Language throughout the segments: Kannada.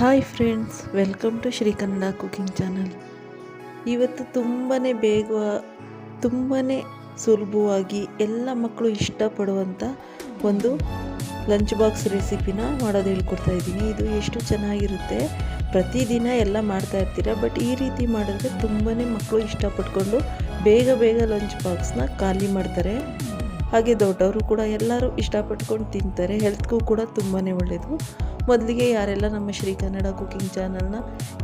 Hi friends, welcome to Shri cooking channel. ಇವತ್ತು ತುಂಬಾ ಬೇಗ ತುಂಬಾ ಸುಲಭವಾಗಿ ಎಲ್ಲ ಮಕ್ಕಳು ಇಷ್ಟಪಡುವಂಥ ಒಂದು ಲಂಚ್ ಬಾಕ್ಸ್ ರೆಸಿಪಿನ ಮಾಡೋದು ಹೇಳ್ಕೊಡ್ತಾ ಇದ್ದೀನಿ. ಇದು ಎಷ್ಟು ಚೆನ್ನಾಗಿರುತ್ತೆ, ಪ್ರತಿದಿನ ಎಲ್ಲ ಮಾಡ್ತಾ ಇರ್ತೀರ ಬಟ್ ಈ ರೀತಿ ಮಾಡಿದ್ರೆ ತುಂಬಾ ಮಕ್ಕಳು ಇಷ್ಟಪಟ್ಕೊಂಡು ಬೇಗ ಬೇಗ ಲಂಚ್ ಬಾಕ್ಸ್ನ ಖಾಲಿ ಮಾಡ್ತಾರೆ. ಹಾಗೆ ದೊಡ್ಡವರು ಕೂಡ ಎಲ್ಲರೂ ಇಷ್ಟಪಟ್ಕೊಂಡು ತಿಂತಾರೆ. ಹೆಲ್ತ್ಗೂ ಕೂಡ ತುಂಬಾ ಒಳ್ಳೆಯದು ಮೊದಲಿಗೆ ಯಾರೆಲ್ಲ ನಮ್ಮ ಶ್ರೀ ಕನ್ನಡ ಕುಕಿಂಗ್ ಚಾನಲ್ನ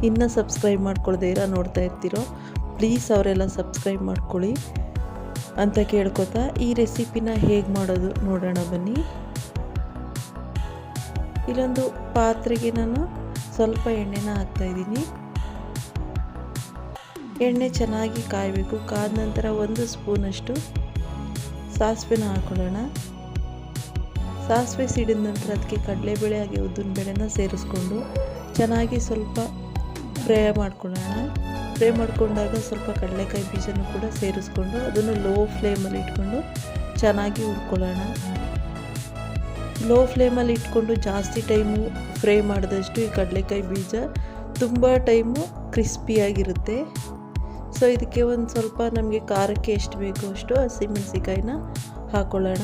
ಇನ್ನೂ ಸಬ್ಸ್ಕ್ರೈಬ್ ಮಾಡ್ಕೊಳ್ದೇ ಇರೋ ನೋಡ್ತಾ ಇರ್ತೀರೋ, ಪ್ಲೀಸ್ ಅವರೆಲ್ಲ ಸಬ್ಸ್ಕ್ರೈಬ್ ಮಾಡ್ಕೊಳ್ಳಿ ಅಂತ ಕೇಳ್ಕೊತಾ ಈ ರೆಸಿಪಿನ ಹೇಗೆ ಮಾಡೋದು ನೋಡೋಣ ಬನ್ನಿ. ಇಲ್ಲೊಂದು ಪಾತ್ರೆಗೆ ನಾನು ಸ್ವಲ್ಪ ಎಣ್ಣೆನ ಹಾಕ್ತಾಯಿದ್ದೀನಿ ಎಣ್ಣೆ ಚೆನ್ನಾಗಿ ಕಾಯಬೇಕು. ಕಾದ ನಂತರ ಒಂದು ಸ್ಪೂನಷ್ಟು ಸಾಸಿವೆನ ಹಾಕೊಳ್ಳೋಣ. ಸಾಸಿವೆ ಸಿಡಿದ ನಂತರ ಅದಕ್ಕೆ ಕಡಲೆಬೇಳೆ ಹಾಗೆ ಉದ್ದಿನ ಬೇಳೆನ ಸೇರಿಸ್ಕೊಂಡು ಚೆನ್ನಾಗಿ ಸ್ವಲ್ಪ ಫ್ರೈ ಮಾಡ್ಕೊಳ್ಳೋಣ. ಫ್ರೈ ಮಾಡಿಕೊಂಡಾಗ ಸ್ವಲ್ಪ ಕಡಲೆಕಾಯಿ ಬೀಜನೂ ಕೂಡ ಸೇರಿಸ್ಕೊಂಡು ಅದನ್ನು ಲೋ ಫ್ಲೇಮಲ್ಲಿ ಇಟ್ಕೊಂಡು ಚೆನ್ನಾಗಿ ಹುರ್ಕೊಳ್ಳೋಣ. ಲೋ ಫ್ಲೇಮಲ್ಲಿ ಇಟ್ಕೊಂಡು ಜಾಸ್ತಿ ಟೈಮು ಫ್ರೈ ಮಾಡಿದಷ್ಟು ಈ ಕಡಲೆಕಾಯಿ ಬೀಜ ತುಂಬ ಟೈಮು ಕ್ರಿಸ್ಪಿಯಾಗಿರುತ್ತೆ. ಸೊ ಇದಕ್ಕೆ ಒಂದು ಸ್ವಲ್ಪ ನಮಗೆ ಖಾರಕ್ಕೆ ಎಷ್ಟು ಬೇಕೋ ಅಷ್ಟು ಹಸಿಮೆಣಸಿಕಾಯಿನ ಹಾಕೊಳ್ಳೋಣ.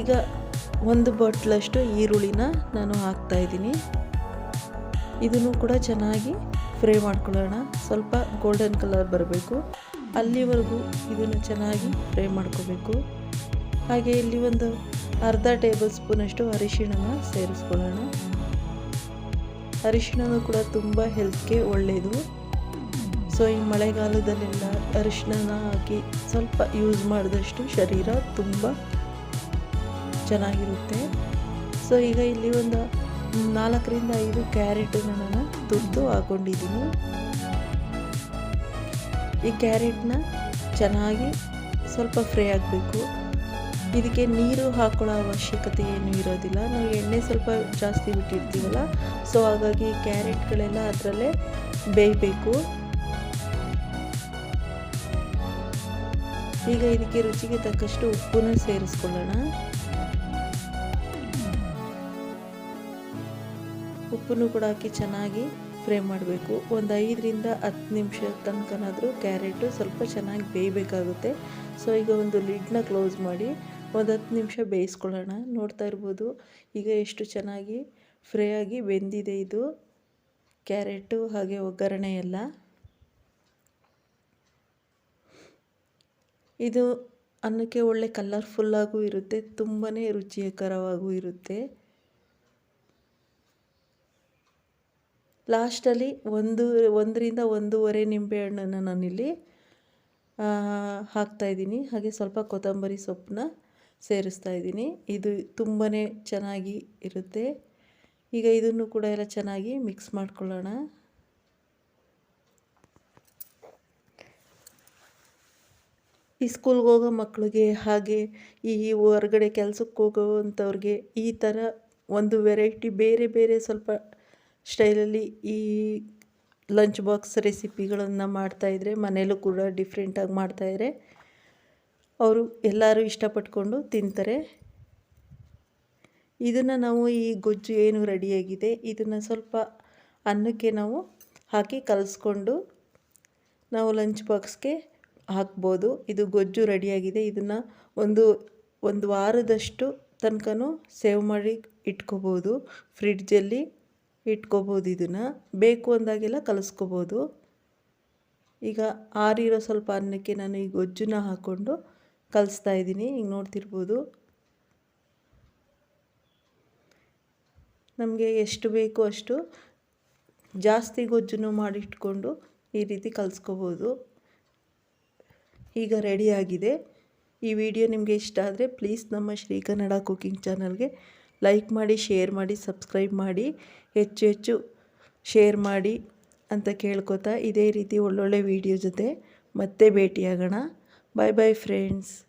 ಈಗ ಒಂದು ಬಾಟ್ಲಷ್ಟು ಈರುಳ್ಳಿನ ನಾನು ಹಾಕ್ತಾ ಇದ್ದೀನಿ. ಇದನ್ನು ಕೂಡ ಚೆನ್ನಾಗಿ ಫ್ರೈ ಮಾಡ್ಕೊಳ್ಳೋಣ. ಸ್ವಲ್ಪ ಗೋಲ್ಡನ್ ಕಲರ್ ಬರಬೇಕು. ಅಲ್ಲಿವರೆಗೂ ಇದನ್ನು ಚೆನ್ನಾಗಿ ಫ್ರೈ ಮಾಡ್ಕೋಬೇಕು. ಹಾಗೆ ಇಲ್ಲಿ ಒಂದು ಅರ್ಧ ಟೇಬಲ್ ಸ್ಪೂನಷ್ಟು ಅರಿಶಿಣನ ಸೇರಿಸ್ಕೊಳ್ಳೋಣ. ಅರಿಶಿಣನೂ ಕೂಡ ತುಂಬ ಹೆಲ್ತ್ಗೆ ಒಳ್ಳೆಯದು ಸೊ ಈ ಮಳೆಗಾಲದಲ್ಲೆಲ್ಲ ಅರಿಶಿಣನ ಹಾಕಿ ಸ್ವಲ್ಪ ಯೂಸ್ ಮಾಡಿದಷ್ಟು ಶರೀರ ತುಂಬ ಚೆನ್ನಾಗಿರುತ್ತೆ. ಸೊ ಈಗ ಇಲ್ಲಿ ಒಂದು ನಾಲ್ಕರಿಂದ ಐದು ಕ್ಯಾರೆಟನ್ನು ನಾನು ತುರಿದು ಹಾಕೊಂಡಿದ್ದೀನಿ. ಈ ಕ್ಯಾರೆಟ್ನ ಚೆನ್ನಾಗಿ ಸ್ವಲ್ಪ ಫ್ರೈ ಆಗಬೇಕು. ಇದಕ್ಕೆ ನೀರು ಹಾಕೊಳ್ಳೋ ಅವಶ್ಯಕತೆ ಏನೂ ಇರೋದಿಲ್ಲ. ನಾವು ಎಣ್ಣೆ ಸ್ವಲ್ಪ ಜಾಸ್ತಿ ಬಿಟ್ಟಿರ್ತೀವಲ್ಲ, ಸೊ ಹಾಗಾಗಿ ಕ್ಯಾರೆಟ್ಗಳೆಲ್ಲ ಅದರಲ್ಲೇ ಬೇಯಬೇಕು. ಈಗ ಇದಕ್ಕೆ ರುಚಿಗೆ ತಕ್ಕಷ್ಟು ಉಪ್ಪನ್ನ ಸೇರಿಸ್ಕೊಳ್ಳೋಣ. ಉಪ್ಪನ್ನು ಕೂಡ ಹಾಕಿ ಚೆನ್ನಾಗಿ ಫ್ರೈ ಮಾಡಬೇಕು. ಒಂದು ಐದರಿಂದ ಹತ್ತು ನಿಮಿಷ ತನಕನಾದರೂ ಕ್ಯಾರೆಟು ಸ್ವಲ್ಪ ಚೆನ್ನಾಗಿ ಬೇಯಬೇಕಾಗುತ್ತೆ. ಸೊ ಈಗ ಒಂದು ಲಿಡ್ನ ಕ್ಲೋಸ್ ಮಾಡಿ ಒಂದು ಹತ್ತು ನಿಮಿಷ ಬೇಯಿಸ್ಕೊಳ್ಳೋಣ. ನೋಡ್ತಾ ಇರ್ಬೋದು. ಈಗ ಎಷ್ಟು ಚೆನ್ನಾಗಿ ಫ್ರೈ ಆಗಿ ಬೆಂದಿದೆ ಇದು. ಕ್ಯಾರೆಟು ಹಾಗೆ ಒಗ್ಗರಣೆ ಎಲ್ಲ. ಇದು ಅನ್ನಕ್ಕೆ ಒಳ್ಳೆ ಕಲರ್ಫುಲ್ಲಾಗೂ ಇರುತ್ತೆ. ತುಂಬಾ ರುಚಿಕರವಾಗೂ ಇರುತ್ತೆ. ಲಾಸ್ಟಲ್ಲಿ ಒಂದು, ಒಂದರಿಂದ ಒಂದೂವರೆ ನಿಂಬೆಹಣ್ಣನ್ನು ನಾನಿಲ್ಲಿ ಹಾಕ್ತಾಯಿದ್ದೀನಿ ಹಾಗೆ ಸ್ವಲ್ಪ ಕೊತ್ತಂಬರಿ ಸೊಪ್ಪನ್ನ ಸೇರಿಸ್ತಾ ಇದ್ದೀನಿ. ಇದು ತುಂಬಾ ಚೆನ್ನಾಗಿ ಇರುತ್ತೆ. ಈಗ ಇದನ್ನು ಕೂಡ ಎಲ್ಲ ಚೆನ್ನಾಗಿ ಮಿಕ್ಸ್ ಮಾಡ್ಕೊಳ್ಳೋಣ. ಈ ಸ್ಕೂಲ್ಗೆ ಹೋಗೋ ಮಕ್ಕಳಿಗೆ ಹಾಗೆ ಈ ಹೊರಗಡೆ ಕೆಲಸಕ್ಕೆ ಹೋಗೋವಂಥವ್ರಿಗೆ ಈ ಥರ ಒಂದು ವೆರೈಟಿ ಬೇರೆ ಬೇರೆ ಸ್ವಲ್ಪ ಸ್ಟೈಲಲ್ಲಿ ಈ ಲಂಚ್ ಬಾಕ್ಸ್ ರೆಸಿಪಿಗಳನ್ನು ಮಾಡ್ತಾಯಿದ್ರೆ ಮನೇಲೂ ಕೂಡ ಡಿಫ್ರೆಂಟಾಗಿ ಮಾಡ್ತಾಯಿದ್ರೆ ಅವರು ಎಲ್ಲರೂ ಇಷ್ಟಪಟ್ಕೊಂಡು ತಿಂತಾರೆ. ಇದನ್ನು ನಾವು ಈ ಗೊಜ್ಜು ಏನು ರೆಡಿಯಾಗಿದೆ, ಇದನ್ನು ಸ್ವಲ್ಪ ಅನ್ನಕ್ಕೆ ನಾವು ಹಾಕಿ ಕಲಿಸ್ಕೊಂಡು ನಾವು ಲಂಚ್ ಬಾಕ್ಸ್ಗೆ ಹಾಕ್ಬೋದು. ಇದು ಗೊಜ್ಜು ರೆಡಿಯಾಗಿದೆ. ಇದನ್ನು ಒಂದು ಒಂದು ವಾರದಷ್ಟು ತನಕ ಸೇವ್ ಮಾಡಿ ಇಟ್ಕೋಬೋದು. ಫ್ರಿಡ್ಜಲ್ಲಿ ಇಟ್ಕೋಬೋದು ಇದನ್ನು. ಬೇಕು ಅಂದಾಗೆಲ್ಲ ಕಲಿಸ್ಕೋಬೋದು. ಈಗ ಆರಿರೋ ಸ್ವಲ್ಪ ಅನ್ನಕ್ಕೆ ನಾನು ಈ ಗೊಜ್ಜನ್ನ ಹಾಕ್ಕೊಂಡು ಕಲಿಸ್ತಾ ಇದ್ದೀನಿ ಈಗ ನೋಡ್ತಿರ್ಬೋದು. ನಮಗೆ ಎಷ್ಟು ಬೇಕೋ ಅಷ್ಟು ಜಾಸ್ತಿ ಗೊಜ್ಜನ್ನು ಮಾಡಿಟ್ಕೊಂಡು ಈ ರೀತಿ ಕಲಿಸ್ಕೋಬೋದು. ಈಗ ರೆಡಿಯಾಗಿದೆ ಈ ವಿಡಿಯೋ ನಿಮಗೆ ಇಷ್ಟ ಆದರೆ ಪ್ಲೀಸ್ ನಮ್ಮ ಶ್ರೀ ಕನ್ನಡ ಚಾನಲ್ಗೆ ಲೈಕ್ ಮಾಡಿ ಶೇರ್ ಮಾಡಿ ಸಬ್ಸ್ಕ್ರೈಬ್ ಮಾಡಿ, ಹೆಚ್ಚು ಹೆಚ್ಚು ಶೇರ್ ಮಾಡಿ ಅಂತ ಕೇಳ್ಕೊತಾ ಇದೇ ರೀತಿ ಒಳ್ಳೊಳ್ಳೆ ವಿಡಿಯೋ ಜೊತೆ ಮತ್ತೆ ಭೇಟಿಯಾಗೋಣ. Bye bye friends.